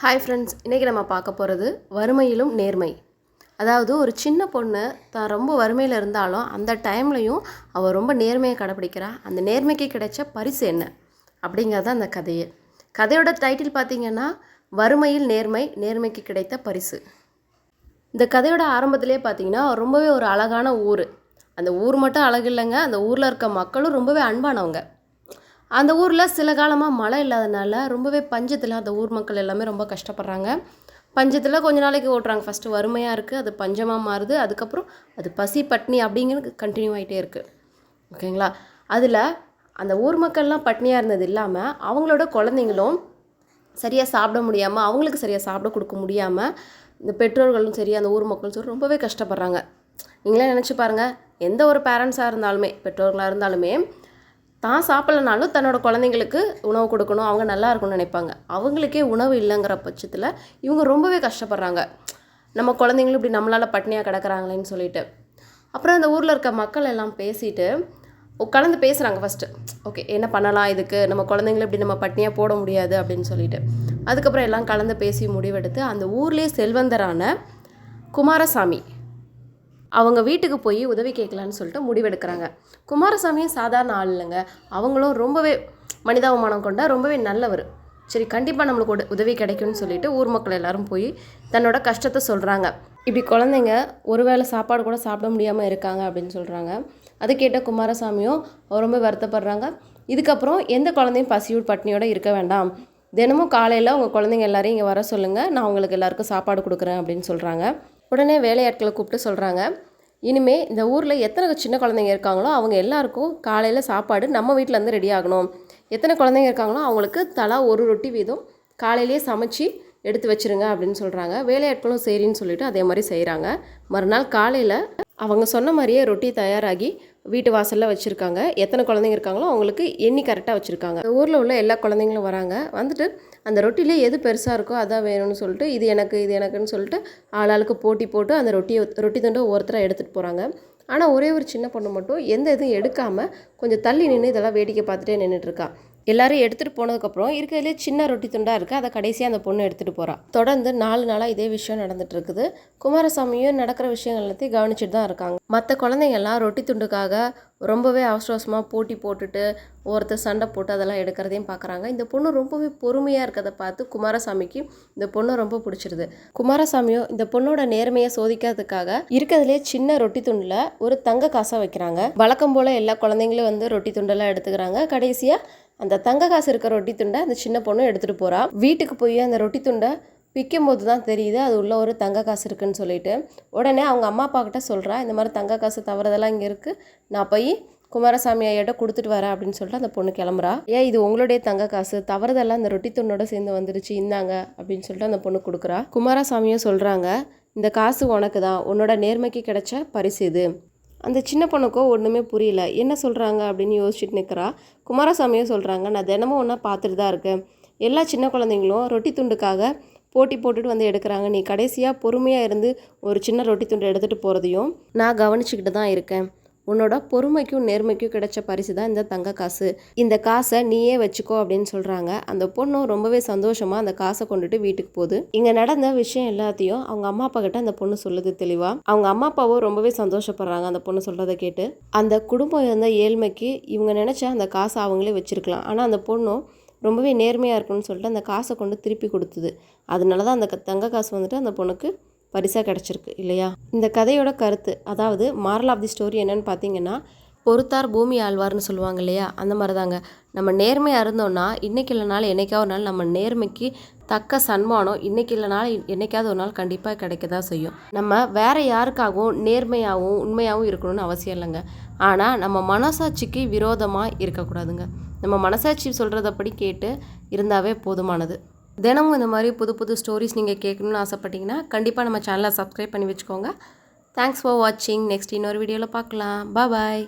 Hi friends இன்றைக்கி நம்ம பார்க்க போகிறது வறுமையிலும் நேர்மை. அதாவது ஒரு சின்ன பொண்ணு தான் ரொம்ப வறுமையில் இருந்தாலும் அந்த டைம்லையும் அவள் ரொம்ப நேர்மையை கடைப்பிடிக்கிறா. அந்த நேர்மைக்கு கிடைச்ச பரிசு என்ன? அப்படிங்கிறது தான் அந்த கதையே. கதையோட டைட்டில் பார்த்தீங்கன்னா வறுமையில் நேர்மை நேர்மைக்கு கிடைத்த பரிசு. இந்த கதையோட ஆரம்பத்திலே பார்த்தீங்கன்னா ரொம்பவே ஒரு அழகான ஊர். அந்த ஊர் மட்டும் அழகு இல்லைங்க அந்த ஊரில் இருக்க மக்களும் ரொம்பவே அன்பானவங்க. அந்த ஊரில் சில காலமாக மழை இல்லாதனால ரொம்பவே பஞ்சத்தில் அந்த ஊர் மக்கள் எல்லாமே ரொம்ப கஷ்டப்படுறாங்க. பஞ்சத்தில் கொஞ்ச நாளைக்கு ஓட்டுறாங்க. ஃபஸ்ட்டு வறுமையாக இருக்குது அது பஞ்சமாக மாறுது அதுக்கப்புறம் அது பசி பட்னி அப்படிங்கிறது கண்டினியூ ஆகிட்டே இருக்குது ஓகேங்களா? அதில் அந்த ஊர் மக்கள்லாம் பட்னியாக இருந்தது இல்லாமல் அவங்களோட குழந்தைங்களும் சரியாக சாப்பிட முடியாமல் அவங்களுக்கு சரியாக சாப்பிட கொடுக்க முடியாமல் இந்த பெற்றோர்களும் சரி அந்த ஊர் மக்களும் சரி ரொம்பவே கஷ்டப்படுறாங்க. நீங்களே நினச்சி பாருங்கள் எந்த ஒரு பேரண்ட்ஸாக இருந்தாலுமே பெற்றோர்களாக இருந்தாலுமே தான் சாப்பிட்லனாலும் தன்னோட குழந்தைங்களுக்கு உணவு கொடுக்கணும். அவங்க நல்லா இருக்கணும்னு நினைப்பாங்க. அவங்களுக்கே உணவு இல்லைங்கிற பட்சத்தில் இவங்க ரொம்பவே கஷ்டப்படுறாங்க. நம்ம குழந்தைங்களும் இப்படி நம்மளால் பட்னியாக கிடக்கிறாங்களேன்னு சொல்லிட்டு. அப்புறம் அந்த ஊரில் இருக்க மக்கள் எல்லாம் பேசிட்டு கலந்து பேசுகிறாங்க ஃபஸ்ட்டு ஓகே என்ன பண்ணலாம் இதுக்கு? நம்ம குழந்தைங்கள இப்படி நம்ம பட்னியாக போட முடியாது அப்படின்னு சொல்லிட்டு. அதுக்கப்புறம் எல்லாம் கலந்து பேசி முடிவெடுத்து அந்த ஊர்லேயே செல்வந்தரான குமாரசாமி அவங்க வீட்டுக்கு போய் உதவி கேட்கலான்னு சொல்லிட்டு முடிவெடுக்கிறாங்க. குமாரசாமியும் சாதாரண ஆள் இல்லைங்க. அவங்களும் ரொம்பவே மனிதாபிமானம் கொண்ட ரொம்பவே நல்லவர். சரி கண்டிப்பாக நம்மளுக்கு உட உதவி கிடைக்கும்னு சொல்லிட்டு ஊர் மக்கள் எல்லாரும் போய் தன்னோட கஷ்டத்தை சொல்கிறாங்க இப்படி குழந்தைங்க ஒருவேளை சாப்பாடு கூட சாப்பிட முடியாமல் இருக்காங்க அப்படின்னு சொல்கிறாங்க அது கேட்ட குமாரசாமியும் ரொம்ப வருத்தப்படுறாங்க. இதுக்கப்புறம் எந்த குழந்தையும் பசியோடு பட்னியோடு இருக்க வேண்டாம். தினமும் காலையில் உங்கள் குழந்தைங்க எல்லாரையும் இங்கே வர சொல்லுங்கள் நான் உங்களுக்கு எல்லாருக்கும் சாப்பாடு கொடுக்குறேன் அப்படின்னு சொல்கிறாங்க உடனே வேலையாட்களை கூப்பிட்டு சொல்கிறாங்க இனிமேல் இந்த ஊரில் எத்தனை சின்ன குழந்தைங்க இருக்காங்களோ அவங்க எல்லாருக்கும் காலையில் சாப்பாடு நம்ம வீட்டிலேருந்து ரெடி ஆகணும். எத்தனை குழந்தைங்க இருக்காங்களோ அவங்களுக்கு தலா ஒரு ரொட்டி வீதம் காலையிலேயே சமைச்சு எடுத்து வச்சிருங்க அப்படின்னு சொல்கிறாங்க வேலையாட்களும் சரின்னு சொல்லிட்டு அதே மாதிரி செய்கிறாங்க மறுநாள் காலையில் அவங்க சொன்ன மாதிரியே ரொட்டி தயாராகி வீட்டு வாசலில் வச்சுருக்காங்க. எத்தனை குழந்தைங்க இருக்காங்களோ அவங்களுக்கு எண்ணி கரெக்டாக வச்சுருக்காங்க. ஊரில் உள்ள எல்லா குழந்தைங்களும் வராங்க. வந்துட்டு அந்த ரொட்டியில் எது பெருசாக இருக்கோ அதான் வேணும்னு சொல்லிட்டு இது எனக்கு இது எனக்குன்னு சொல்லிட்டு ஆளாளுக்கு போட்டி போட்டு அந்த ரொட்டியை ரொட்டி துண்டை ஒருத்தராக எடுத்துகிட்டு போகிறாங்க ஆனால் ஒரே ஒரு சின்ன பொண்ணு மட்டும் எந்த இதுவும் எடுக்காமல் கொஞ்சம் தள்ளி நின்று இதெல்லாம் வேடிக்கை பார்த்துட்டே நின்றுட்டுருக்கா எல்லாரும் எடுத்துகிட்டு போனதுக்கப்புறம் இருக்கிறதுலே சின்ன ரொட்டி துண்டாக இருக்குது அதை கடைசியாக அந்த பொண்ணு எடுத்துகிட்டு போகிறாள் தொடர்ந்து நாலு நாளாக இதே விஷயம் நடந்துட்டு இருக்குது. குமாரசாமியும் நடக்கிற விஷயங்கள் எல்லாத்தையும் கவனிச்சுட்டு தான் இருக்காங்க. மற்ற குழந்தைங்க எல்லாம் ரொட்டி துண்டுக்காக ரொம்பவே அவசர அவசரமாக போட்டி போட்டுட்டு ஒருத்தர் சண்டை போட்டு அதெல்லாம் எடுக்கிறதையும் பார்க்குறாங்க இந்த பொண்ணு ரொம்பவே பொறுமையாக இருக்கிறத பார்த்து குமாரசாமிக்கு இந்த பொண்ணு ரொம்ப பிடிச்சிருது. குமாரசாமியும் இந்த பொண்ணோட நேர்மையை சோதிக்கிறதுக்காக இருக்கிறதுலே சின்ன ரொட்டி துண்டில் ஒரு தங்க காசாக வைக்கிறாங்க. வழக்கம் போல் எல்லா குழந்தைங்களும் வந்து ரொட்டி துண்டெல்லாம் எடுத்துக்கிறாங்க. கடைசியாக அந்த தங்க காசு இருக்கிற ரொட்டி துண்டை அந்த சின்ன பொண்ணு எடுத்துகிட்டு போகிறா வீட்டுக்கு போய் அந்த ரொட்டி துண்டை விற்கும் போது தான் தெரியுது அது உள்ள ஒரு தங்க காசு இருக்குன்னு சொல்லிட்டு. உடனே அவங்க அம்மா அப்பா கிட்ட சொல்கிறா இந்த மாதிரி தங்க காசு தவறதெல்லாம் இங்கே இருக்குது நான் போய் குமாரசாமி ஐயாட்ட கொடுத்துட்டு வரேன் அப்படின்னு சொல்லிட்டு அந்த பொண்ணு கிளம்புறா. ஏன் இது உங்களுடைய தங்க காசு. தவறுதெல்லாம் இந்த ரொட்டி துண்ணோட சேர்ந்து வந்துருச்சு. இந்தாங்க அப்படின்னு சொல்லிட்டு அந்த பொண்ணு கொடுக்குறா. குமாரசாமியும் சொல்கிறாங்க இந்த காசு உனக்கு தான் உன்னோட நேர்மைக்கு கிடைச்ச பரிசு இது. அந்த சின்ன பொண்ணுக்கோ ஒன்றுமே புரியல. என்ன சொல்கிறாங்க அப்படின்னு யோசிச்சுட்டு நிற்கிறா குமாரசாமியும் சொல்கிறாங்க நான் தினமும் ஒன்றா பார்த்துட்டு தான் இருக்கேன். எல்லா சின்ன குழந்தைங்களும் ரொட்டி துண்டுக்காக போட்டி போட்டுட்டு வந்து எடுக்கிறாங்க. நீ கடைசியாக பொறுமையாக இருந்து ஒரு சின்ன ரொட்டி துண்டு எடுத்துகிட்டு போகிறதையும் நான் கவனிச்சுக்கிட்டு தான் இருக்கேன். உன்னோட பொறுமைக்கும் நேர்மைக்கும் கிடைச்ச பரிசு தான் இந்த தங்க காசு. இந்த காசை நீயே வச்சுக்கோ அப்படின்னு சொல்கிறாங்க அந்த பொண்ணும் ரொம்பவே சந்தோஷமாக அந்த காசை கொண்டுட்டு வீட்டுக்கு போகுது. இங்கே நடந்த விஷயம் எல்லாத்தையும் அவங்க அம்மா அப்பா கிட்ட அந்த பொண்ணு சொல்லுது தெளிவாக அவங்க அம்மா அப்பாவும் ரொம்பவே சந்தோஷப்படுறாங்க அந்த பொண்ணு சொல்கிறத கேட்டு. அந்த குடும்பம் இருந்த ஏழ்மைக்கு இவங்க நினச்ச அந்த காசை அவங்களே வச்சுருக்கலாம். ஆனால் அந்த பொண்ணும் ரொம்பவே நேர்மையாக இருக்குன்னு சொல்லிட்டு அந்த காசை கொண்டு திருப்பி கொடுத்தது. அதனால தான் அந்த தங்க காசு வந்துட்டு அந்த பொண்ணுக்கு பரிசாக கிடச்சிருக்கு இல்லையா? இந்த கதையோட கருத்து அதாவது மாரல் ஆஃப் தி ஸ்டோரி என்னன்னு பார்த்தீங்கன்னா பொறுத்தார் பூமி ஆழ்வார்னு சொல்லுவாங்க இல்லையா? அந்த மாதிரி தாங்க நம்ம நேர்மையாக இருந்தோம்னா இன்றைக்கி இல்லைனாலும் என்றைக்காவது ஒரு நாள் நம்ம நேர்மைக்கு தக்க சன்மானம் இன்றைக்கி இல்லைனாலும் என்னைக்காவது ஒரு நாள் கண்டிப்பாக கிடைக்க தான் செய்யும். நம்ம வேற யாருக்காகவும் நேர்மையாகவும் உண்மையாகவும் இருக்கணும்னு அவசியம் இல்லைங்க. ஆனால் நம்ம மனசாட்சிக்கு விரோதமாக இருக்கக்கூடாதுங்க. நம்ம மனசாட்சி சொல்கிறதப்படி கேட்டு இருந்தாவே போதுமானது. தினமும் இந்த மாதிரி புது புது ஸ்டோரிஸ் நீங்கள் கேட்கணும்னு ஆசைப்பட்டீங்கன்னா கண்டிப்பாக நம்ம சேனலை சப்ஸ்கிரைப் பண்ணி வச்சுக்கோங்க. தேங்க்ஸ் ஃபார் வாட்சிங் நெக்ஸ்ட் இன்னொரு வீடியோவில் பார்க்கலாம். பாய்